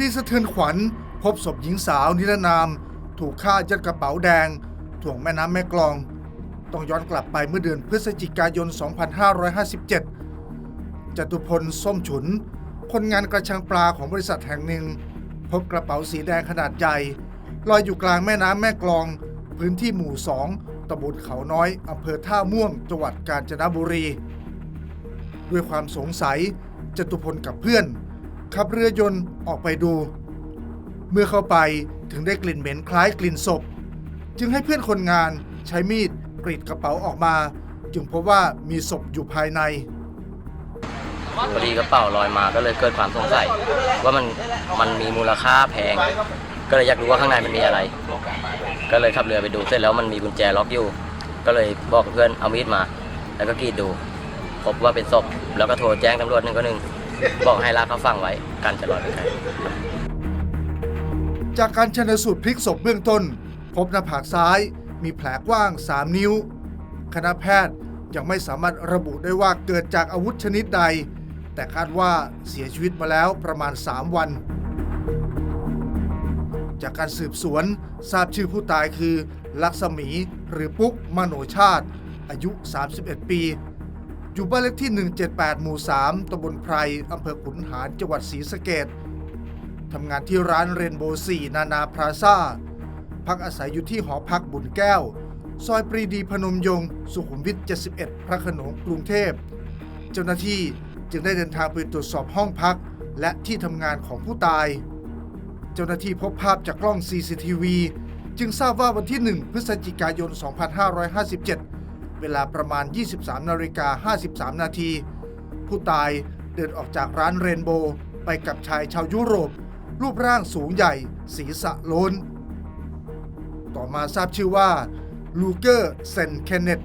ดีสะเทือนขวัญ พบศพหญิงสาวนิรนาม ถูกฆ่ายัดกระเป๋าแดง ถ่วงแม่น้ำแม่กลอง ต้องย้อนกลับไปเมื่อเดือนพฤศจิกายน 2557 จตุพลส้มฉุน คนงานกระชังปลาของบริษัทแห่งหนึ่ง พบกระเป๋าสีแดงขนาดใหญ่ลอยอยู่กลางแม่น้ำแม่กลอง พื้นที่หมู่ 2ตำบลเขาน้อยอำเภอท่าม่วง จังหวัดกาญจนบุรี ด้วยความสงสัยจตุพลกับเพื่อน ขับเรือยนต์ออกไปดู เมื่อเข้าไปถึงได้กลิ่นเหม็นคล้ายกลิ่นศพ จึงให้เพื่อนคนงานใช้มีดกรีดกระเป๋าออกมา จึงพบว่ามีศพอยู่ภายในพอดีกระเป๋าลอยมาก็เลยเกิดความสงสัยว่ามันมันมีมูลค่าแพง ก็เลยอยากรู้ว่าข้างในมันมีอะไร ก็เลยขับเรือไปดูเสร็จแล้วมันมีกุญแจล็อกอยู่ ก็เลยบอกเพื่อนเอามีดมา แล้วก็กรีดดู พบว่าเป็นศพแล้วก็โทรแจ้งตำรวจหนึ่งก็หนึ่ง บอกให้ลากเขาฟังไว้กันจะลอยไปไกลจากการชนสูตรพลิกศพเบื้องต้น พบหน้าผากซ้ายมีแผลกว้าง 3 นิ้ว คณะแพทย์ยังไม่สามารถระบุได้ว่าเกิดจากอาวุธชนิดใด แต่คาดว่าเสียชีวิตมาแล้วประมาณ 3 วัน จากการสืบสวนทราบชื่อผู้ตายคือ ลักษมีหรือปุ๊กมโนชาติ อายุ 31 ปี อยู่บ้านเลขที่ 178 หมู่ 3ตำบลไพรอำเภอขุนหารจังหวัดศรีสะเกดทำงานที่ร้านเรนโบว์4นานาพลาซ่าพักอาศัยอยู่ที่หอพักบุญแก้ว ซอยปรีดีพนมยงค์สุขุมวิท 71 พระโขนงกรุงเทพ เจ้าหน้าที่จึงได้เดินทางไปตรวจสอบห้องพัก และที่ทำงานของผู้ตาย เจ้าหน้าที่พบภาพจากกล้อง CCTV จึงทราบว่าวันที่ 1 พฤศจิกายน 2557 เวลาประมาณ 23นาฬิกา53 นาที ผู้ตายเดินออกจากร้านเรนโบว์ไปกับชายชาวยุโรป รูปร่างสูงใหญ่ ศีรษะโล้นต่อมาทราบชื่อว่าลูเกอร์เซนเคนเนต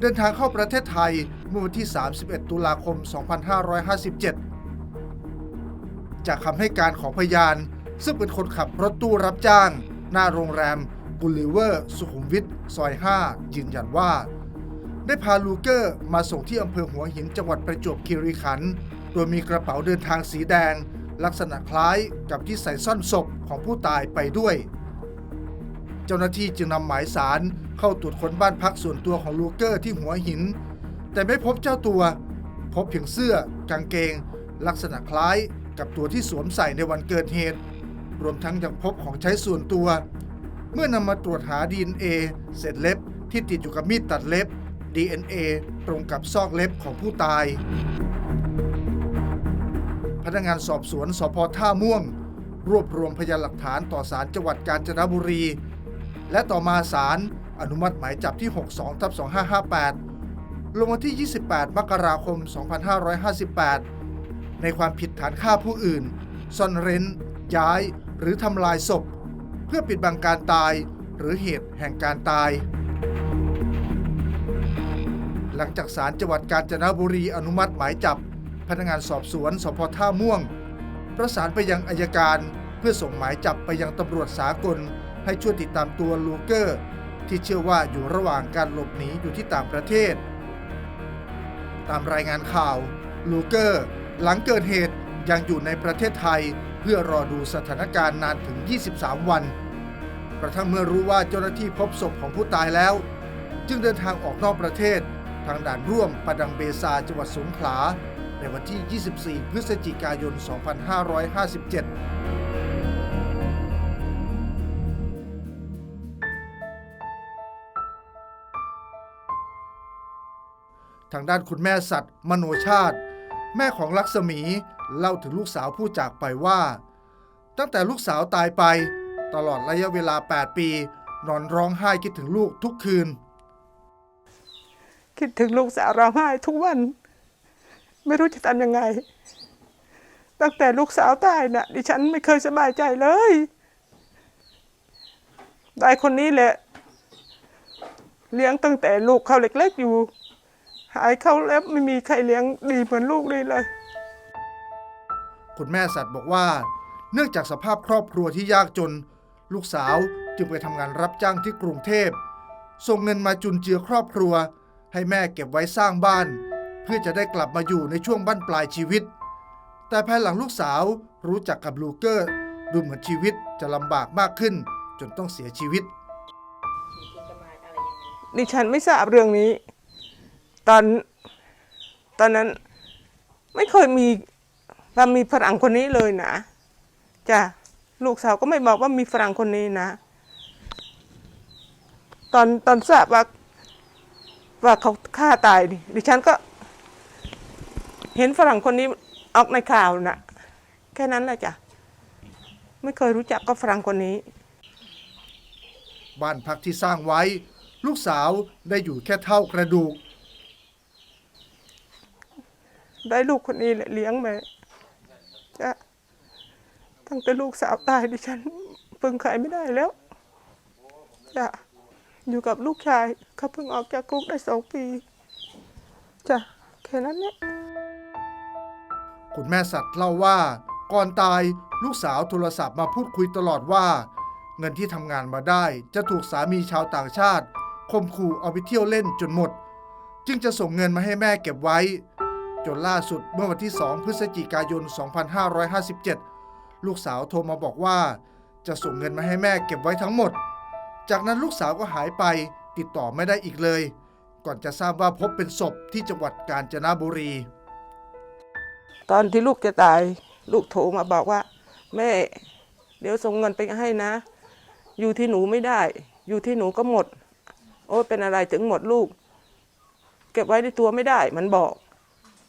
เดินทางเข้าประเทศไทยเมื่อวันที่ 31 ตุลาคม 2557 จากคำให้การของพยาน ซึ่งเป็นคนขับรถตู้รับจ้าง หน้าโรงแรมกุลิเวอร์ สุขุมวิทซอย 5 ยืนยันว่า ได้พาลูเกอร์มาส่งที่อำเภอหัวหินจังหวัดประจวบคีรีขันธ์โดยมีกระเป๋าเดินทางสีแดง ลักษณะคล้ายกับที่ใส่ซ่อนศพของผู้ตายไปด้วย เจ้าหน้าที่จึงนำหมายสารเข้าตรวจค้นบ้านพักส่วนตัวของลูเกอร์ที่หัวหิน แต่ไม่พบเจ้าตัว พบเพียงเสื้อกางเกง ลักษณะคล้ายกับตัวที่สวมใส่ในวันเกิดเหตุ รวมทั้งยังพบของใช้ส่วนตัว เมื่อนำมาตรวจหา DNA เศษเล็บที่ติดอยู่กับมีดตัดเล็บ DNA ตรงกับซอกเล็บของผู้ตาย พนักงานสอบสวนสพท่าม่วง รวบรวมพยานหลักฐานต่อศาลจังหวัดกาญจนบุรี และต่อมาศาลอนุมัติหมายจับที่ 62ทับ2558 ลงวันที่ 28 มกราคม 2558 ในความผิดฐานฆ่าผู้อื่น ซ่อนเร้น ย้าย หรือทำลายศพ เพื่อปิดบังการตายหรือเหตุแห่งการตาย หลังจากศาลจังหวัดกาญจนบุรีอนุมัติหมายจับ พนักงานสอบสวนสพท่าม่วง ประสานไปยังอายการเพื่อส่งหมายจับไปยังตำรวจสากล ให้ช่วยติดตามตัวลูเกอร์ ที่เชื่อว่าอยู่ระหว่างการหลบหนีอยู่ที่ต่างประเทศ ตามรายงานข่าวลูเกอร์ หลังเกิดเหตุยังอยู่ในประเทศไทย เพื่อรอดูสถานการณ์นานถึง 23 วันกระทั่งเมื่อรู้ว่าเจ้าหน้าที่พบศพของผู้ตายแล้ว จึงเดินทางออกนอกประเทศ ทางด่านร่วมประดังเบซาจังหวัดสงขลา ในวันที่ 24 พฤศจิกายน 2557ทางด้านคุณแม่สัตว์ มโนชาติ แม่ของลักษมีเล่าถึงลูกสาวผู้จากไปว่า ตั้งแต่ลูกสาวตายไป ตลอดระยะเวลา 8 ปี นอนร้องไห้คิดถึงลูกทุกคืน คิดถึงลูกสาวร้องไห้ทุกวัน ไม่รู้จะทำยังไง ตั้งแต่ลูกสาวตายน่ะ ดิฉันไม่เคยสบายใจเลยได้คนนี้แหละ เลี้ยงตั้งแต่ลูกเขาเล็ก ๆอยู่ หายเขาแล้วไม่มีใครเลี้ยงดีเหมือนลูกเลยเลยคุณแม่สัตว์บอกว่า เนื่องจากสภาพครอบครัวที่ยากจน ลูกสาวจึงไปทำงานรับจ้างที่กรุงเทพส่งเงินมาจุนเจือครอบครัว ให้แม่เก็บไว้สร้างบ้าน เพื่อจะได้กลับมาอยู่ในช่วงบั้นปลายชีวิต แต่ภายหลังลูกสาวรู้จักกับลูเกอร์ ดูเหมือนชีวิตจะลำบากมากขึ้น จนต้องเสียชีวิต ดิฉันไม่ทราบเรื่องนี้ ตอนตอนนั้นไม่เคยมีว่ามีฝรั่งคนนี้เลยนะจ้ะลูกสาวก็ไม่บอกว่ามีฝรั่งคนนี้นะ ตอนตอนทราบว่า ว่าเขาฆ่าตายดิดิฉันก็ เห็นฝรั่งคนนี้ออกในข่าวนะแค่นั้นแหละจ้ะ ไม่เคยรู้จักก็ฝรั่งคนนี้ บ้านพักที่สร้างไว้ ลูกสาวได้อยู่แค่เท่ากระดูก ได้ลูกคนนี้แหละเลี้ยงมาจ้ะตั้งแต่ลูกสาวตายดิฉันเพิ่งใครไม่ได้แล้วจ้ะ อยู่กับลูกชายเขาเพิ่งออกจากคุกได้สองปีจ้ะแค่นั้นเนี่ยคุณแม่สัตว์เล่าว่า ก่อนตายลูกสาวโทรศัพท์มาพูดคุยตลอดว่า เงินที่ทำงานมาได้ จะถูกสามีชาวต่างชาติข่มขู่เอาไปเที่ยวเล่นจนหมด จึงจะส่งเงินมาให้แม่เก็บไว้ จนล่าสุดเมื่อวันที่ 2 พฤศจิกายน 2557 ลูกสาวโทรมาบอกว่า จะส่งเงินมาให้แม่เก็บไว้ทั้งหมด จากนั้นลูกสาวก็หายไปติดต่อไม่ได้อีกเลย ก่อนจะทราบว่าพบเป็นศพที่จังหวัดกาญจนบุรี ตอนที่ลูกจะตาย ลูกโทรมาบอกว่า แม่ เดี๋ยวส่งเงินไปให้นะ อยู่ที่หนูไม่ได้ อยู่ที่หนูก็หมด โอ้เป็นอะไรถึงหมดลูก เก็บไว้ในตัวไม่ได้ มันบอก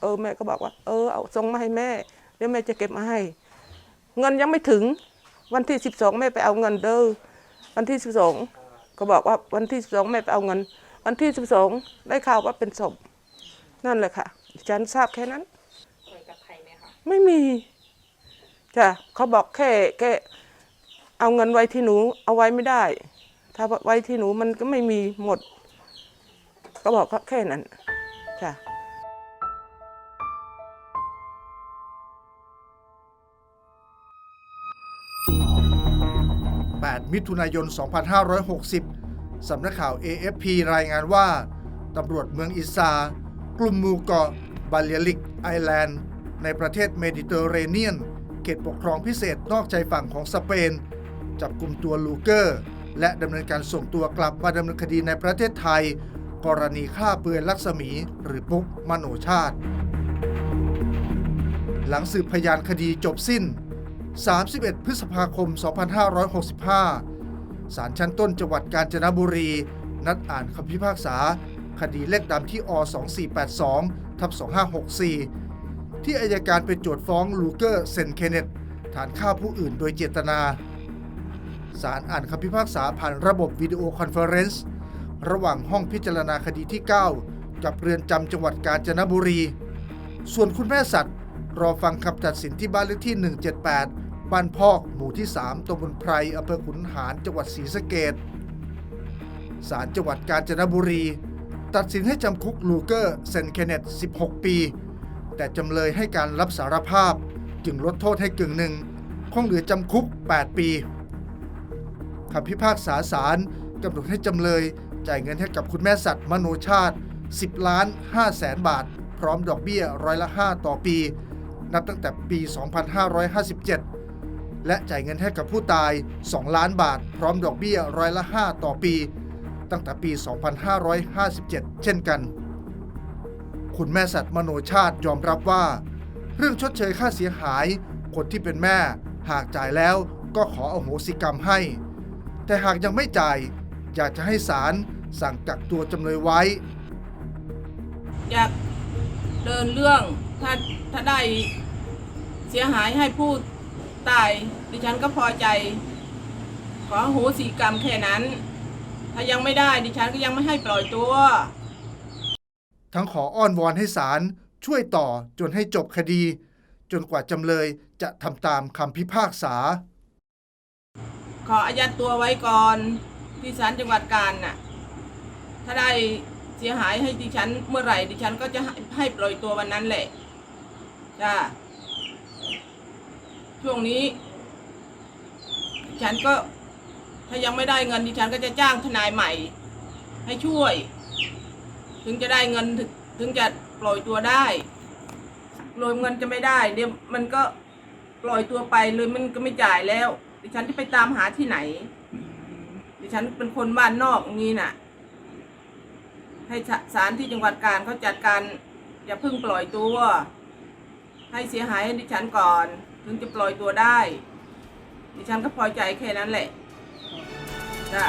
เออแม่ก็บอกว่า เออเอาส่งมาให้แม่เดี๋ยวแม่จะเก็บมาให้ เงินยังไม่ถึง วันที่สิบสองแม่ไปเอาเงินเด้อ วันที่สิบสองก็บอกว่าวันที่สิบสองแม่ไปเอาเงิน วันที่สิบสองได้ข่าวว่าเป็นศพนั่นแหละค่ะฉันทราบแค่นั้นเคยกับใครไหมคะไม่มีจ้ะเขาบอกแค่แค่เอาเงินไว้ที่หนูเอาไว้ไม่ได้ ถ้าไว้ที่หนูมันก็ไม่มีหมด ก็บอกแค่นั้น 8 มิถุนายน 2560 สำนักข่าว AFP รายงานว่า ตำรวจเมืองอิซา กลุ่มหมู่เกาะบาเลียลิกไอแลนด์ ในประเทศเมดิเตอร์เรเนียน เขตปกครองพิเศษนอกชายฝั่งของสเปน จับกลุ่มตัวลูเกอร์ และดำเนินการส่งตัวกลับมาดำเนินคดีในประเทศไทย กรณีฆ่าเปือยลักษมี หรือปุ๊กมโนชาติ หลังสืบพยานคดีจบสิ้น 31 พฤษภาคม 2565 ศาลชั้นต้นจังหวัดกาญจนบุรี นัดอ่านคำพิพากษา คดีเลขดำที่อ 2482ทับ2564 ที่อายการเป็นโจทย์ฟ้องลูเกอร์เซนเคเนตฐานฆ่าผู้อื่นโดยเจตนา ศาลอ่านคำพิพากษาผ่านระบบวิดีโอคอนเฟอเรนซ์ระหว่างห้องพิจารณาคดีที่ 9 กับเรือนจำจังหวัดกาญจนบุรี ส่วนคุณแม่สัตว์ รอฟังคำตัดสินที่บ้านเลขที่ 178 บ้านพอกหมู่ที่ 3ตำบลไพรอำเภอขุนหารจังหวัดศรีสะเกดศาลจังหวัดกาญจนบุรี ตัดสินให้จำคุกลูเกอร์เซนเคนเนต16 ปี แต่จำเลยให้การรับสารภาพ จึงลดโทษให้กึ่งหนึ่งคงเหลือจำคุก 8 ปีคำพิพากษาศาลกำหนดให้จำเลยจ่ายเงินให้กับคุณแม่สัตว์มโนชาติ 10 ล้าน5แสนบาท พร้อมดอกเบี้ยร้อยละ 5 ต่อปี นับตั้งแต่ปี 2557 และจ่ายเงินให้กับผู้ตาย 2 ล้านบาท พร้อมดอกเบี้ยร้อยละ 5 ต่อปี ตั้งแต่ปี 2557 เช่นกัน คุณแม่สัตว์มโนชาติยอมรับว่า เรื่องชดเชยค่าเสียหาย คนที่เป็นแม่ หากจ่ายแล้วก็ขออโหสิกรรมให้ แต่หากยังไม่จ่าย อยากจะให้ศาลสั่งกักตัวจำเลยไว้ อยากเดินเรื่องถ้าถ้าได้เสียหายให้ผู้ ตาย ดิฉันก็พอใจขออโหสีกรรมแค่นั้น ถ้ายังไม่ได้ดิฉันก็ยังไม่ให้ปล่อยตัว ทั้งขออ้อนวอนให้ศาลช่วยต่อจนให้จบคดี จนกว่าจำเลยจะทำตามคำพิพากษา ขออายัดตัวไว้ก่อนที่ศาลจังหวัดกาญน่ะ ถ้าได้เสียหายให้ดิฉันเมื่อไหร่ดิฉันก็จะให้ให้ปล่อยตัววันนั้นแหละจ้า ช่วงนี้ดิฉันก็ถ้ายังไม่ได้เงินดิฉันก็จะจ้างทนายใหม่ ให้ช่วย ถึงจะได้เงินถึงถึงจะปล่อยตัวได้รวมเงินจะไม่ได้เดี๋ยวมันก็ปล่อยตัวไปเลยมันก็ไม่จ่ายแล้ว ดิฉันจะไปตามหาที่ไหน ดิฉันเป็นคนบ้านนอกนี้น่ะ ให้ศศาลที่จังหวัดการเขาจัดการอย่าเพิ่งปล่อยตัว ให้เสียหายให้ดิฉันก่อน ถึงจะปล่อยตัวได้ ดิฉันก็พอใจแค่นั้นแหละจ้ะ